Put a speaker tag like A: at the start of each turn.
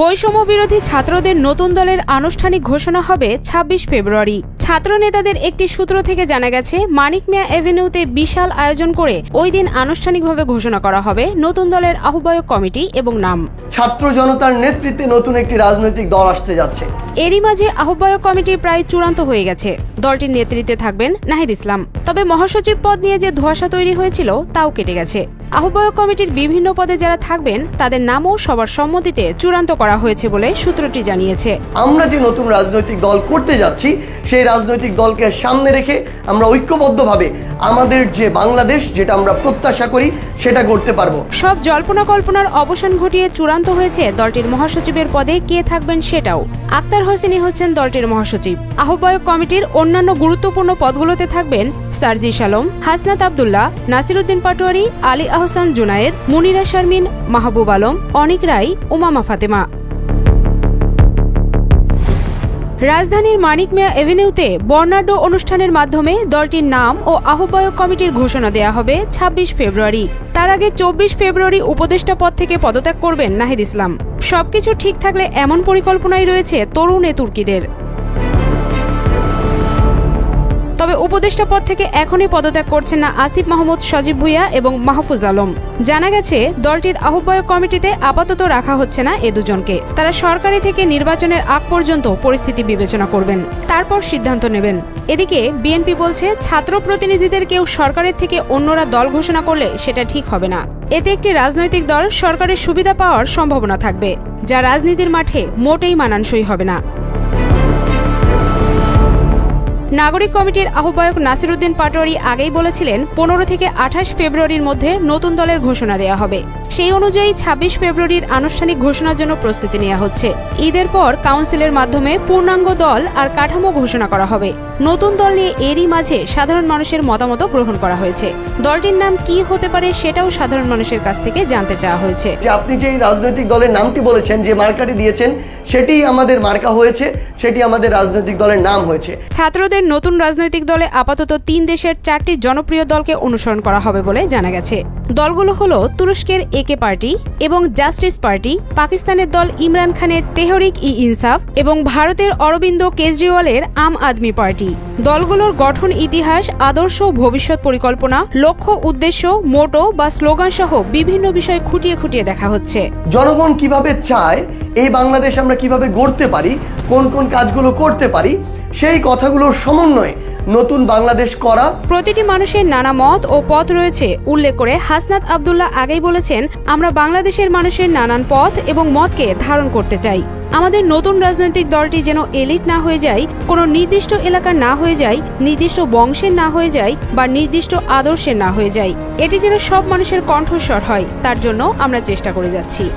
A: বৈষম্য বিরোধী ছাত্রদের নতুন দলের আনুষ্ঠানিক ঘোষণা হবে ২৬ ফেব্রুয়ারি। ছাত্র নেতাদের একটি সূত্র থেকে জানা গেছে মানিক মিয়া এভিনিউতে বিশাল আয়োজন করে ওই দিন আনুষ্ঠানিকভাবে ঘোষণা করা হবে নতুন দলের আহ্বায়ক কমিটি এবং নাম।
B: ছাত্র জনতার নেতৃত্বে নতুন একটি রাজনৈতিক দল আসতে যাচ্ছে।
A: এরই মাঝে আহ্বায়ক কমিটি প্রায় চূড়ান্ত হয়ে গেছে। দলটির নেতৃত্বে থাকবেন নাহিদ ইসলাম। তবে মহাসচিব পদ নিয়ে যে ধোঁয়াশা তৈরি হয়েছিল তাও কেটে গেছে। আহ্বায়ক কমিটির বিভিন্ন পদে যারা থাকবেন তাদের নামও সবার সম্মতিতে চূড়ান্ত করা হয়েছে বলে সূত্রটি জানিয়েছে।
B: আমরা যে নতুন রাজনৈতিক দল করতে যাচ্ছি সেই রাজনৈতিক দলকে সামনে রেখে আমরা ঐক্যবদ্ধভাবে আমাদের যে বাংলাদেশ যেটা আমরা প্রত্যাশা করি সেটা করতে পারব।
A: সব জল্পনা কল্পনার অবসান ঘটিয়ে চূড়ান্ত হয়েছে দলটির মহাসচিবের পদে কে থাকবেন সেটাও। আক্তার হোসেনই হচ্ছেন দলটির মহাসচিব। আহ্বায়ক কমিটির অন্যান্য গুরুত্বপূর্ণ পদগুলোতে থাকবেন সার্জিস আলম হাসনাত আবদুল্লাহ নাসিরুদ্দিন পাটোয়ারি আলী আহসান জুনায়েদ, মুনিরা শারমিন, মাহবুব আলম, অনিক রাই উমামা ফাতেমা। রাজধানীর মানিক মিয়া এভিনিউতে বর্ণাঢ্য অনুষ্ঠানের মাধ্যমে দলটির নাম ও আহ্বায়ক কমিটির ঘোষণা দেয়া হবে ২৬ ফেব্রুয়ারি। তার আগে চব্বিশ ফেব্রুয়ারি উপদেষ্টা পদ থেকে পদত্যাগ করবেন নাহিদ ইসলাম। সবকিছু ঠিক থাকলে এমন পরিকল্পনাই রয়েছে তরুণ এ তুর্কিদের। উপদেষ্টা পদ থেকে এখনই পদত্যাগ করছেন না আসিফ মাহমুদ, সজীব ভুইয়া এবং মাহফুজ আলম। জানা গেছে, দলটির আহ্বায়ক কমিটিতে আপাতত রাখা হচ্ছে না এ দুজনকে। তারা সরকারি থেকে নির্বাচনের আগ পর্যন্ত পরিস্থিতি বিবেচনা করবেন। তারপর সিদ্ধান্ত নেবেন। এদিকে, বিএনপি বলছে, ছাত্র প্রতিনিধিদের কেউ সরকারের থেকে অন্যরা দল ঘোষণা করলে সেটা ঠিক হবে না। এতে একটি রাজনৈতিক দল সরকারের সুবিধা পাওয়ার সম্ভাবনা থাকবে। যা রাজনীতির মাঠে মোটেই মানানসই হবে না। নাগরিক কমিটির আহ্বায়ক নাসিরুদ্দিন পাটোয়ারি আগেই বলেছিলেন, পনেরো থেকে আঠাশ ফেব্রুয়ারির মধ্যে নতুন দলের ঘোষণা দেওয়া হবে। সেই অনুযায়ী ২৬ ফেব্রুয়ারির আনুষ্ঠানিক ঘোষণার জন্য প্রস্তুতি নেওয়া হচ্ছে। ঈদের পর কাউন্সিলের মাধ্যমে পূর্ণাঙ্গ দল আর কাঠামো ঘোষণা করা হবে। নতুন দল নিয়ে এরই মাঝে সাধারণ মানুষের মতামত গ্রহণ করা হয়েছে। দলটির নাম কি হতে পারে সেটাও সাধারণ মানুষের কাছ থেকে জানতে চাওয়া হয়েছে।
B: যে আপনি যে রাজনৈতিক দলের নামটি বলেছেন যে মার্কাটি দিয়েছেন সেটি আমাদের মার্কা হয়েছে সেটি আমাদের রাজনৈতিক দলের নাম হয়েছে।
A: ছাত্রদের নতুন রাজনৈতিক দলে আপাতত তিন দেশের চারটি জনপ্রিয় দলকে অনুসরণ করা হবে বলে জানা গেছে। দলগুলো হলো তুরস্কের একে পার্টি এবং জাস্টিস পার্টি, পাকিস্তানের দল ইমরান খানের তেহরিক ই ইনসাফ এবং ভারতের অরবিন্দ কেজরিওয়ালের আম আদমি পার্টি। দলগুলোর গঠন ইতিহাস, আদর্শ ভবিষ্যৎ পরিকল্পনা, লক্ষ্য, উদ্দেশ্য, মোটো বা স্লোগান সহ বিভিন্ন বিষয় খুঁটিয়ে খুঁটিয়ে দেখা হচ্ছে।
B: জনগণ কীভাবে চায়, এই বাংলাদেশ আমরা কীভাবে গড়তে পারি, কোন কোন কাজগুলো করতে পারি, সেই কথাগুলোর সমন্বয়ে নতুন বাংলাদেশ করা।
A: প্রতিটি মানুষের নানা মত ও পথ রয়েছে। উল্লেখ করে হাসনাত আবদুল্লাহ আগেই বলেছেন, আমরা বাংলাদেশের মানুষের নানান পথ এবং মতকে ধারণ করতে চাই। আমাদের নতুন রাজনৈতিক দলটি যেন এলিট না হয়ে যায়, কোনো নির্দিষ্ট এলাকার না হয়ে যায়, নির্দিষ্ট বংশের না হয়ে যায় বা নির্দিষ্ট আদর্শের না হয়ে যায়। এটি যেন সব মানুষের কণ্ঠস্বর হয়, তার জন্য আমরা চেষ্টা করে যাচ্ছি।